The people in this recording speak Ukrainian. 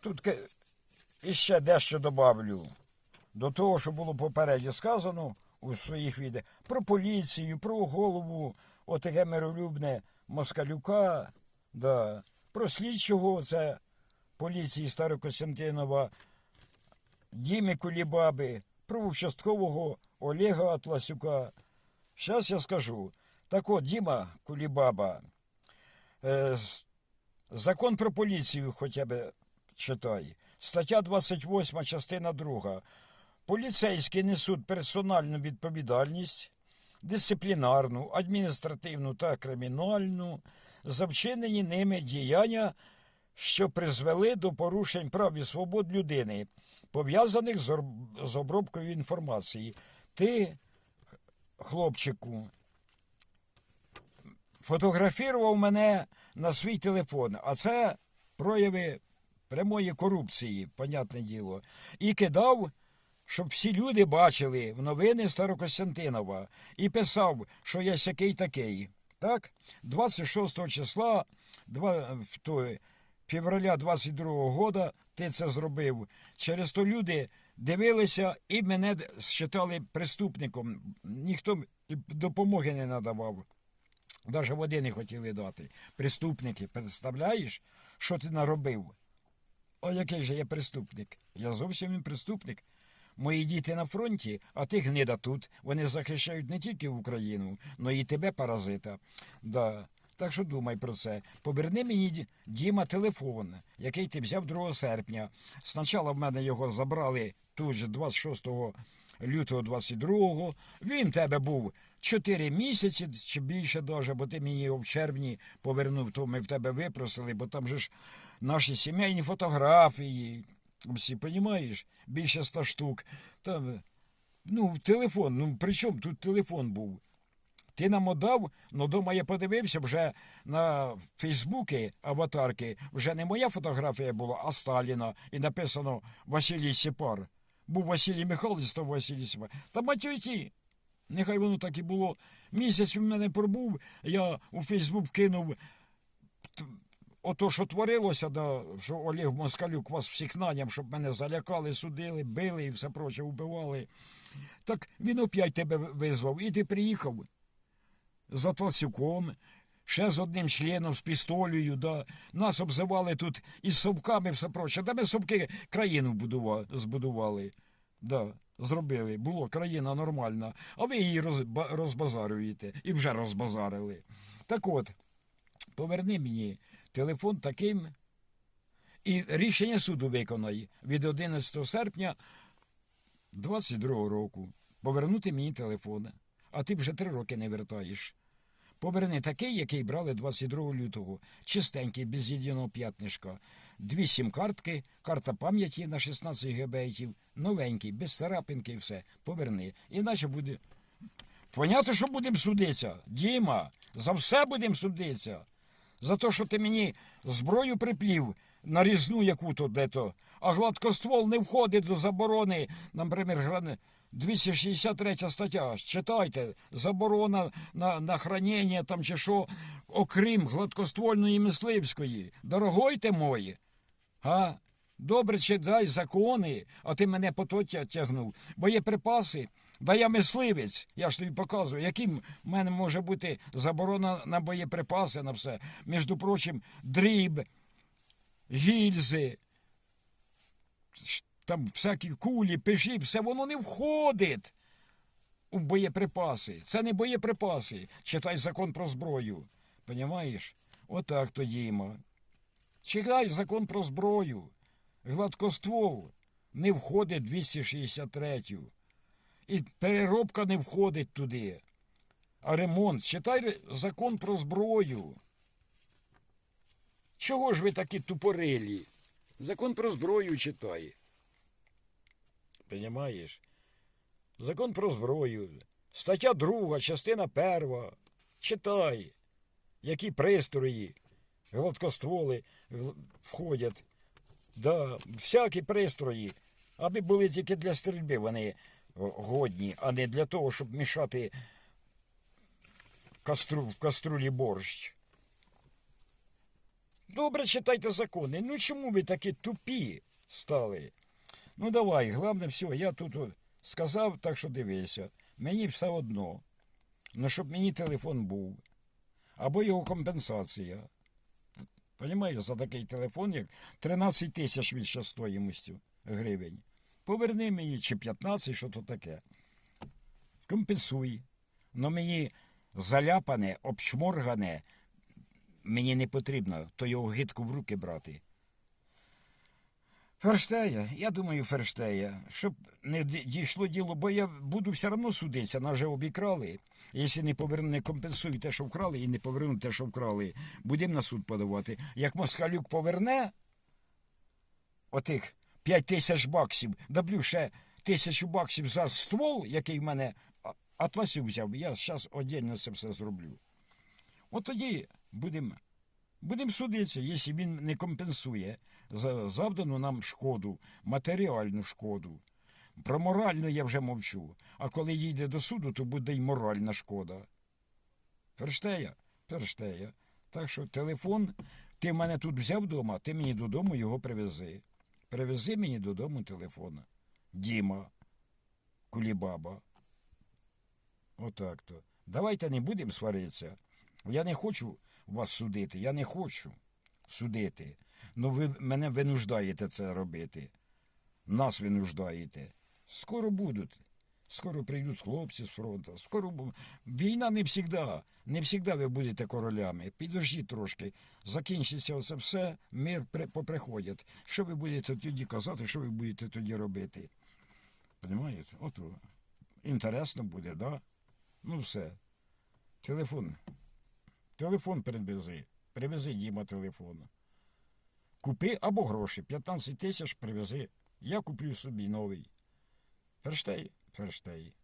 Тут іще дещо добавлю. До того, що було попередньо сказано у своїх відео про поліцію, про голову отаке миролюбне Москалюка, да, про слідчого це поліції Старокостянтинова, Діми Кулібаби, про участкового Олега Атласюка. Зараз я скажу. Так от, Діма Кулібаба, е, закон про поліцію хоча б читай. Стаття 28, частина 2. Поліцейські несуть персональну відповідальність, дисциплінарну, адміністративну та кримінальну за вчинені ними діяння, що призвели до порушень прав і свобод людини, пов'язаних з обробкою інформації. Ти, хлопчику, фотографував мене на свій телефон, а це прояви прямої корупції, понятне діло, і кидав, щоб всі люди бачили в новини Старокостянтинова і писав, що я сякий такий. Так, 26 числа два, в той, февраля 22-го года ти це зробив. Через то люди дивилися і мене считали преступником. Ніхто допомоги не надавав. Навіть води не хотіли дати. Преступники, представляєш, що ти наробив? О, який же я преступник? Я зовсім не преступник. Мої діти на фронті, а ти гнида тут. Вони захищають не тільки Україну, але і тебе, паразита. Да. Так що думай про це. Поверни мені Діма телефон, який ти взяв 2 серпня. Спочатку в мене його забрали тут же 26 лютого 22-го. Він в тебе був 4 місяці чи більше даже, бо ти мені його в червні повернув, то ми в тебе випросили, бо там же ж наші сімейні фотографії. Всі, понімаєш? Більше ста штук. Там, ну, телефон, ну при чому тут телефон був? Ти нам отдав, ну дома я подивився вже на Фейсбуці аватарки, вже не моя фотографія була, а Сталіна. І написано Василій Сіпар. Був Василій Михайлович, став Василій Сіпар. Та матюті. Нехай воно так і було. Місяць він мене пробув, я у Фейсбук кинув ото, що творилося, да, що Олег Москалюк вас всіх наняв, щоб мене залякали, судили, били і все проче, вбивали. Так він опять тебе визвав, і ти приїхав за Тласюком, ще з одним членом, з пістолею, да. Нас обзивали тут із совками, все проче. Та ми совки країну будува- збудували. Да, зробили. Було країна нормальна, а ви її розбазарюєте і вже розбазарили. Так от, поверни мені телефон таким. І рішення суду виконай від 11 серпня 22 року. Повернути мені телефон. А ти вже три роки не вертаєш. Поверни такий, який брали 22 лютого. Чистенький, без єдиного п'ятнишка. Дві сім-картки, карта пам'яті на 16 гбейтів, новенький, без царапинки і все. Поверни. Іначе буде. Понятно, що будемо судитися. Діма, за все будемо судитися. За те, що ти мені зброю приплів, нарізну яку-то де-то, а гладкоствол не входить до заборони, наприклад, грани- 263 стаття. Читайте, заборона на, на хранення там чи що, окрім гладкоствольної мисливської. Дорогой ти мої, а? Добре читай закони, а ти мене по то тя- тягнув. Боєприпаси, да я мисливець, я ж тобі показую, яким в мене може бути заборона на боєприпаси на все. Між прочим, дріб, гільзи, там всякі кулі, пежі, все воно не входить у боєприпаси. Це не боєприпаси. Читай закон про зброю. Понімаєш? Отак то Діма. Читай закон про зброю. Гладкоствол не входить 263. І переробка не входить туди. А ремонт. Читай закон про зброю. Чого ж ви такі тупорилі? Закон про зброю читай. Понімаєш? Закон про зброю. Стаття 2, частина 1. Читай, які пристрої, гладкостволи входять. Да, всякі пристрої, аби були тільки для стрільби вони годні, а не для того, щоб мішати кастру, в каструлі борщ. Добре читайте закони. Ну чому ви такі тупі стали? Ну давай, головне все, я тут сказав, так що дивися. Мені все одно. Ну, щоб мені телефон був. Або його компенсація. Понімаєш, за такий телефон, як 13 тисяч більше ще стоїмостю гривень. Поверни мені чи 15, що то таке. Компенсуй. Но мені заляпане, обшморгане, мені не потрібно, то його гидку в руки брати. Ферштея, я думаю, Ферштея, щоб не дійшло діло, бо я буду все одно судитися, нас же обікрали. Якщо не поверну, не компенсують те, що вкрали, і не повернуть те, що вкрали, будемо на суд подавати. Як Москалюк поверне отих 5 тисяч баксів, даблю ще тисячу баксів за ствол, який в мене атласів взяв, я зараз отдельно це все зроблю. От тоді будемо Будемо судитися, якщо він не компенсує за завдану нам шкоду, матеріальну шкоду. Про моральну я вже мовчу. А коли їде до суду, то буде й моральна шкода. Перштея? Перштея. Так що телефон, ти мене тут взяв вдома, ти мені додому його привези. Привези мені додому телефон. Діма, Кулібаба. Отак то. Давайте не будемо сваритися. Я не хочу вас судити, я не хочу судити. Ну ви мене винуждаєте це робити. Нас винуждаєте. Скоро будуть. Скоро прийдуть хлопці з фронту. Скоро бу- війна не завжди. Не завжди ви будете королями. Підождіть трошки. Закінчиться оце все, мир поприходять. Що ви будете тоді казати, що ви будете тоді робити? Понимаєте? От інтересно буде, да? Ну все. Телефон. Телефон привези. Привези Діма телефон. Купи або гроші. 15 тисяч привези. Я куплю собі новий. Ферштей, ферштей.